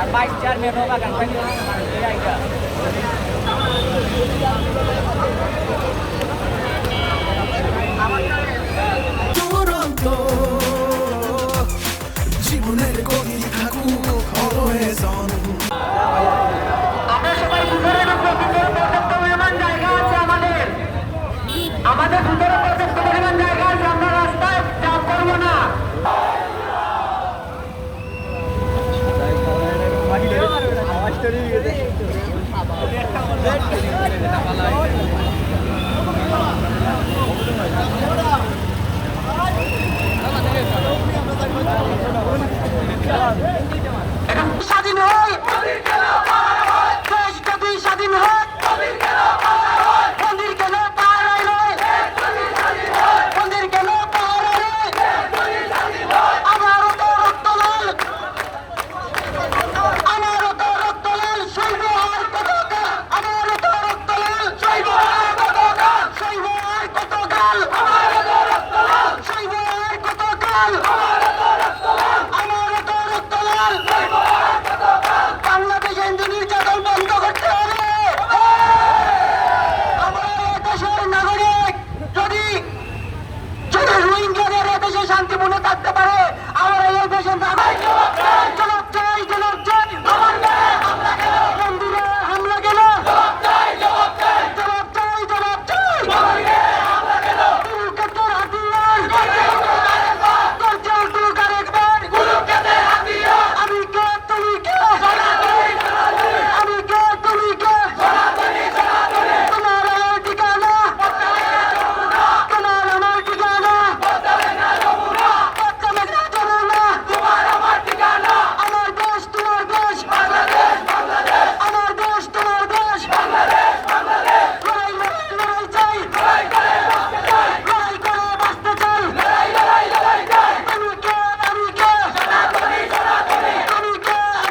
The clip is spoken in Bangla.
আর বাইশ চেয়ারম্যান হোক আগান পাই জীবনের গণি স্বাধীন হয়। দেশ স্বাধীন হয়। Bolsonaro!